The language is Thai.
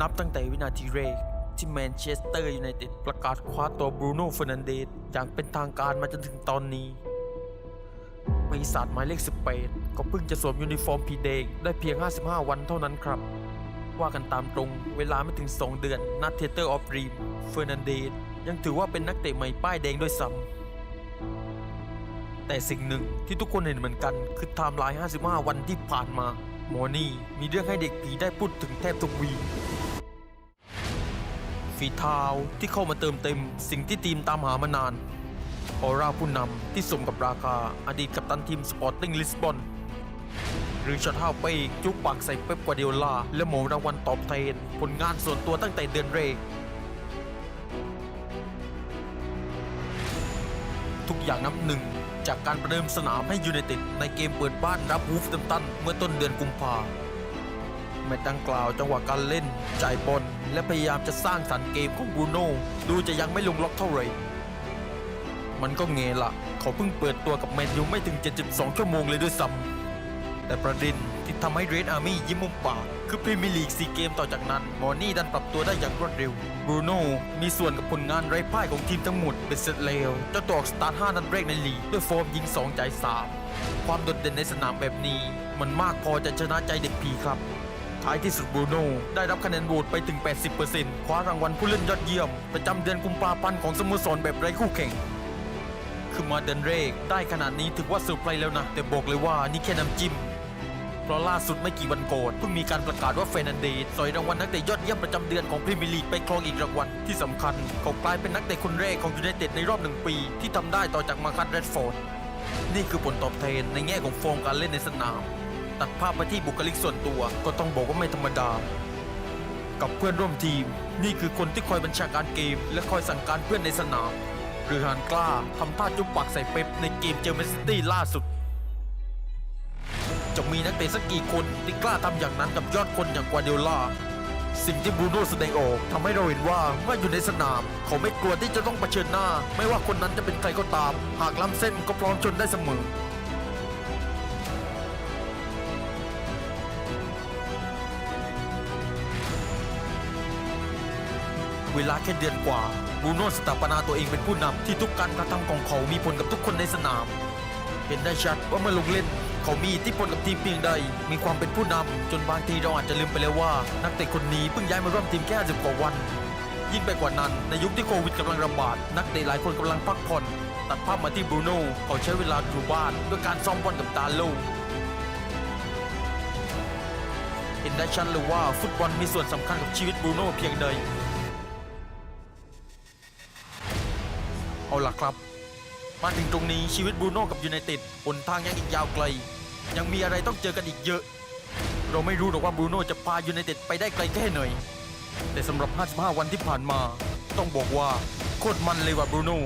นับตั้งแต่วินาทีแรกที่แมนเชสเตอร์ยูไนเต็ดประกาศคว้าตัวบรูโน่เฟอร์นันเดสอย่างเป็นทางการมาจนถึงตอนนี้ปีศาจหมายเลข 18 ก็เพิ่งจะสวมยูนิฟอร์มผีแดงได้เพียง 55 วันเท่านั้นครับ ว่ากันตามตรงเวลาไม่ถึง 2 เดือนนัดเทเตอร์ออฟรีมเฟอร์นันเดสยังถือว่าเป็นนักเตะใหม่ป้ายแดงด้วยซ้ำแต่สิ่งหนึ่งที่ทุกคนเห็นเหมือนกัน คือไทม์ไลน์ 55 วันที่ผ่านมา หมอนี่มีเรื่องให้เด็กผีได้พูดถึงแทบทุกวี ฝีเท้าที่เข้ามาเติมเต็มสิ่งที่ทีมตามหามานานออร่าผู้นำที่สมกับราคาอดีตกัปตันทีมสปอร์ติ้งลิสบอนหรือช็อตห้าเป้งจุกปากใส่เป๊ปกวาร์ดิโอลา และหมรางวัลตอบแทนผลงานส่วนตัวตั้งแต่เดือนแรกทุกอย่างนับหนึ่งจากการประเดิมสนามให้ยูไนเต็ดในเกมเปิดบ้านรับวูฟแฮมป์ตันเมื่อต้นเดือนกุมภา แมตช์ดังกล่าวจังหวะการเล่น จ่ายบอลและพยายามจะสร้างสรรค์เกมของบูโน่ดูจะยังไม่ลงล็อกเท่าไหร่ มันก็เงละเขาเพิ่งเปิดตัวกับแมนยูไม่ถึง 72 ชั่วโมงเลยด้วยซ้ำแต่ประเด็นที่ทำให้เรดอาร์มี่ยิ้มมุมปากคือพรีเมียร์ลีก 4 เกมต่อจากนั้น มอร์นี่ดันปรับตัวได้อย่างรวดเร็วบรูโน่มีส่วนกับผลงานไร้พ่ายของทีมทั้งหมดเป็นเสร็จแล้วเจ้าตัวออกสตาร์ท5นัดแรกในลีกด้วยฟอร์มยิง 2 จ่าย 3 ความโดดเด่นในสนามแบบนี้ มันมากพอจะชนะใจเด็กผีครับ ท้ายที่สุดบรูโน่ได้รับคะแนนโหวตไปถึง 80%คว้ารางวัลผู้เล่นยอดเยี่ยม ประจำเดือนกุมภาพันธ์ของสโมสรแบบไร้คู่แข่ง คือมาเดินเรกได้ขนาดนี้ถือว่าเซอร์ไพรส์แล้วนะ แต่บอกเลยว่านี่แค่น้ำจิ้มเพราะล่าสุดไม่กี่วันก่อนเพิ่งมีการประกาศว่าเฟรนันเดสสอยรางวัลนักเตะยอดเยี่ยมประจำเดือนของพรีเมียร์ลีกไปครองอีกรางวัลที่สำคัญ เขากลายเป็นนักเตะคนแรกของยูไนเต็ดในรอบหนึ่งปี ที่ทำได้ต่อจากมาคัตแรดฟอร์ดนี่คือผลตอบแทนในแง่ของฟอร์มการเล่นในสนาม ตัดภาพไปที่บุคลิกส่วนตัว ก็ต้องบอกว่าไม่ธรรมดา กับเพื่อนร่วมทีม นี่คือคนที่คอยบัญชาการเกม และคอยสั่งการเพื่อนในสนาม หรือหานกล้าทำท่าจุ๊บปากใส่เป๊ปในเกมเจอแมนซิตี้ล่าสุด จะมีนักเตะสักกี่คนที่กล้าทำอย่างนั้นกับยอดคนอย่างกวาร์ดิโอลาสิ่งที่บรูโน่แสดงออกทำให้เราเห็นว่าเมื่ออยู่ในสนาม เขาไม่กลัวที่จะต้องเผชิญหน้า ไม่ว่าคนนั้นจะเป็นใครก็ตาม หากล้ำเส้นก็พร้อมชนได้เสมอ เวลาแค่เดือนกว่าบรูโน่สถาปนาตัวเองเป็นผู้นำที่ทุกการกระทำของเขามีผลกับทุกคนในสนาม เห็นได้ชัดว่าเมื่อลงเล่น เขามีอิทธิพลกับทีมเพียงใด มีความเป็นผู้นำจนบางทีเราอาจจะลืมไปแล้วว่า นักเตะคนนี้เพิ่งย้ายมาร่วมทีมแค่10กว่าวัน ยิ่งไปกว่านั้นในยุคที่โควิดกำลังระบาดนักเตะหลายคนกำลังพักผ่อนตัดภาพมาที่บรูโน่เขาใช้เวลาอยู่บ้านด้วยการซ้อมบอลกับตาโลเห็นได้ชัดเลยว่าฟุตบอลมีส่วนสำคัญกับชีวิตบรูโน่เพียงใด ล่ะครับ มาถึงตรงนี้ชีวิตบรูโน่กับยูไนเต็ดหนทางยังอีกยาวไกล ยังมีอะไรต้องเจอกันอีกเยอะ เราไม่รู้หรอกว่าบรูโน่จะพายูไนเต็ดไปได้ไกลแค่ไหนแต่สำหรับ 55 วันที่ผ่านมา ต้องบอกว่าโคตรมันเลยว่ะบรูโน่